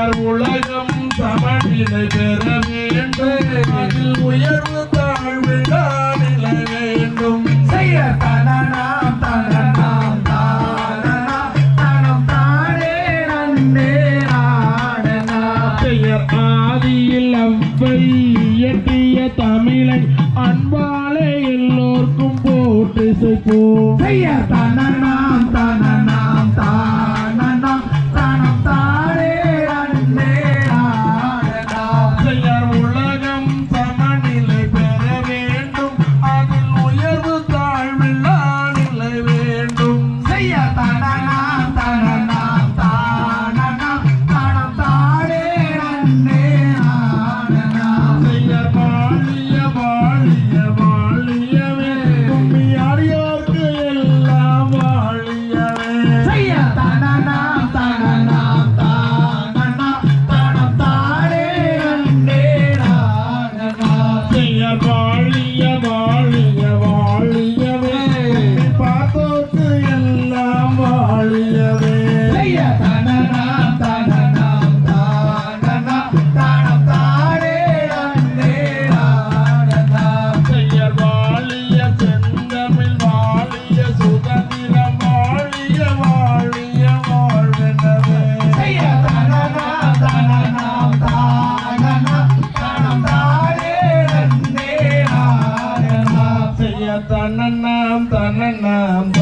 செய்யர் உலகம் சமநிலை பெற வேண்டும். அதில் உயர்வு தாழ்வு காணில வேண்டும். பெயர் ஆதியில் அவ்வை இயற்றிய தமிழை அன்பாலே எல்லோர்க்கும் போட்டு செய்வோம். தன தன்னண்ணாம் தன்னண்ணாம்.